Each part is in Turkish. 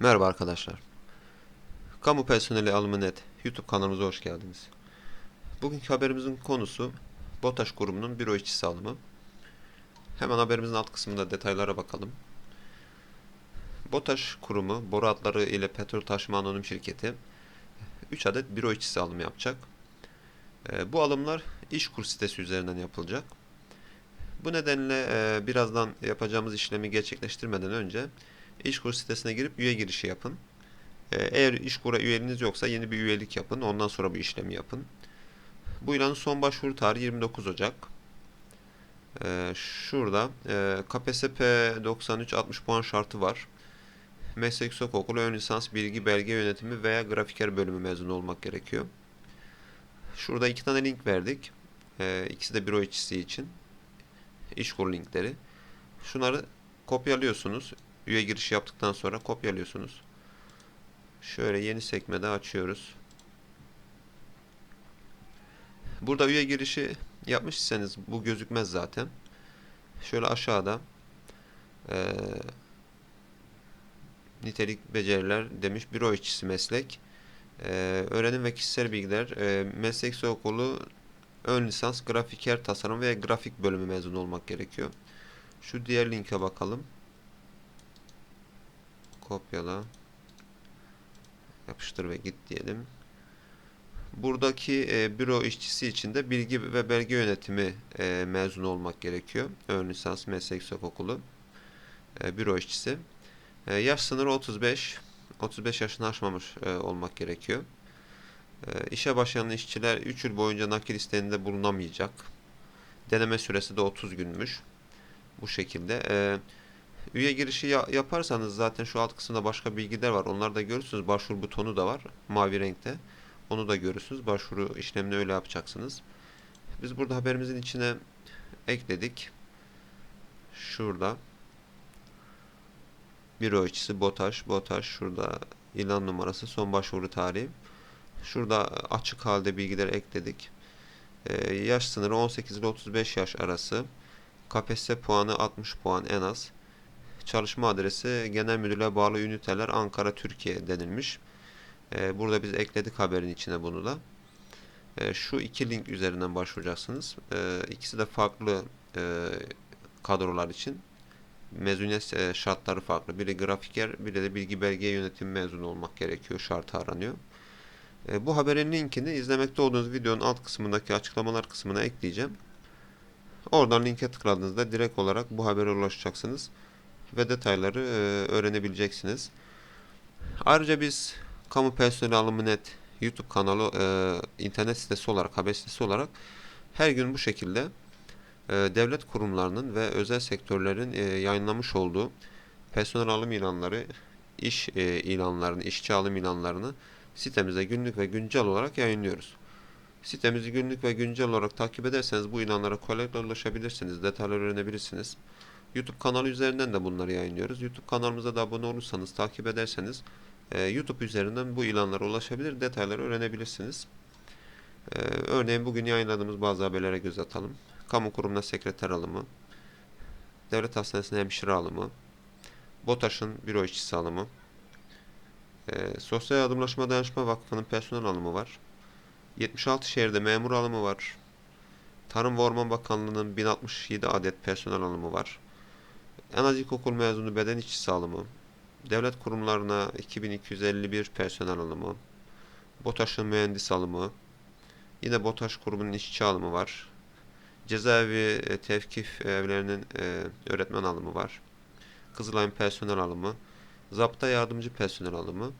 Merhaba arkadaşlar. Kamu personeli alımı net YouTube kanalımıza hoş geldiniz. Bugünkü haberimizin konusu BOTAŞ grubunun büro işçisi alımı. Hemen haberimizin alt kısmında detaylara bakalım. BOTAŞ kurumu boru hatları ile petrol taşıma anonim şirketi 3 adet büro işçisi alımı yapacak. Ee, Bu alımlar İşkur sitesi üzerinden yapılacak. Bu nedenle e, birazdan yapacağımız işlemi gerçekleştirmeden önce İşkur sitesine girip üye girişi yapın. Ee, Eğer İşkur'a üyeliğiniz yoksa yeni bir üyelik yapın. Ondan sonra bu işlemi yapın. Bu ilanın son başvuru tarihi 29 Ocak. Ee, şurada KPSS 93 60 puan şartı var. Meslek Yüksekokulu Ön Lisans Bilgi Belge Yönetimi veya Grafiker bölümü mezunu olmak gerekiyor. Şurada iki tane link verdik. Ee, ikisi de büro işçisi için. İşkur linkleri. Şunları kopyalıyorsunuz. Üye girişi yaptıktan sonra kopyalıyorsunuz. Şöyle yeni sekmede açıyoruz. Burada üye girişi yapmışsanız bu gözükmez zaten. Şöyle aşağıda eee, nitelik beceriler demiş büro işçisi meslek. Eee, öğrenim ve kişisel bilgiler eee, meslek okulu ön lisans grafiker tasarım ve grafik bölümü mezunu olmak gerekiyor. Şu diğer linke bakalım. Kopyala. Yapıştır ve git diyelim. Buradaki e, büro işçisi için de bilgi ve belge yönetimi e, mezunu olmak gerekiyor. Ön lisans meslek yüksekokulu e, büro işçisi. E, yaş sınırı 35. 35 yaşını aşmamış e, olmak gerekiyor. E, işe başlayan işçiler 3 yıl boyunca nakil isteğinde bulunamayacak. Deneme süresi de 30 günmüş. Bu şekilde. E, Üye girişi ya- yaparsanız zaten şu alt kısımda başka bilgiler var. Onları da görürsünüz. Başvuru butonu da var. Mavi renkte. Onu da görürsünüz. Başvuru işlemini öyle yapacaksınız. Biz burada haberimizin içine ekledik. Şurada. Büro işçisi BOTAŞ. BOTAŞ şurada ilan numarası, son başvuru tarihi. Şurada açık halde bilgileri ekledik. Ee, yaş sınırı 18 ile 35 yaş arası. KPSS puanı 60 puan en az. Çalışma adresi Genel Müdürlüğe bağlı üniteler Ankara, Türkiye denilmiş. Ee, burada biz ekledik haberin içine bunu da. Ee, şu iki link üzerinden başvuracaksınız. Ee, ikisi de farklı e, kadrolar için. Mezuniyet e, şartları farklı. Biri grafiker, biri de bilgi belge yönetim mezunu olmak gerekiyor. Şartı aranıyor. Bu haberin linkini izlemekte olduğunuz videonun alt kısmındaki açıklamalar kısmına ekleyeceğim. Oradan linke tıkladığınızda direkt olarak bu habere ulaşacaksınız ve detayları e, öğrenebileceksiniz. Ayrıca biz Kamu Personeli Alımı Net YouTube kanalı e, internet sitesi olarak, haber sitesi olarak her gün bu şekilde e, devlet kurumlarının ve özel sektörlerin yayınlamış olduğu personel alım ilanları, iş ilanlarını, işçi alım ilanlarını sitemizde günlük ve güncel olarak yayınlıyoruz. Sitemizi günlük ve güncel olarak takip ederseniz bu ilanlara kolaylıkla ulaşabilirsiniz, detayları öğrenebilirsiniz. YouTube kanalı üzerinden de bunları yayınlıyoruz. YouTube kanalımıza da abone olursanız, takip ederseniz e, YouTube üzerinden bu ilanlara ulaşabilir, detayları öğrenebilirsiniz. E, örneğin bugün yayınladığımız bazı haberlere göz atalım. Kamu kurumuna sekreter alımı, devlet hastanesine hemşire alımı, BOTAŞ'ın büro işçisi alımı, e, Sosyal Yardımlaşma Dayanışma Vakfı'nın personel alımı var. 76 şehirde memur alımı var. Tarım ve Orman Bakanlığı'nın 1067 adet personel alımı var. En az ilkokul mezunu beden işçisi alımı, devlet kurumlarına 2251 personel alımı, BOTAŞ'ın mühendis alımı, yine BOTAŞ grubunun işçi alımı var. Cezaevi e, tevkif evlerinin e, öğretmen alımı var. Kızılay'ın personel alımı, zapta yardımcı personel alımı,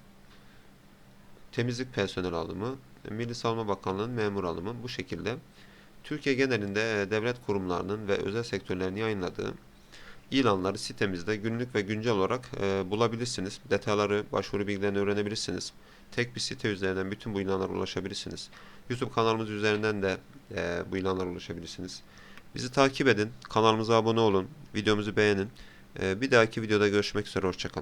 temizlik personel alımı, Milli Savunma Bakanlığı'nın memur alımı bu şekilde. Türkiye genelinde e, devlet kurumlarının ve özel sektörlerin yayınladığı ilanları sitemizde günlük ve güncel olarak e, bulabilirsiniz. Detayları, başvuru bilgilerini öğrenebilirsiniz. Tek bir site üzerinden bütün bu ilanlara ulaşabilirsiniz. YouTube kanalımız üzerinden de e, bu ilanlara ulaşabilirsiniz. Bizi takip edin, kanalımıza abone olun, videomuzu beğenin. E, bir dahaki videoda görüşmek üzere, hoşçakalın.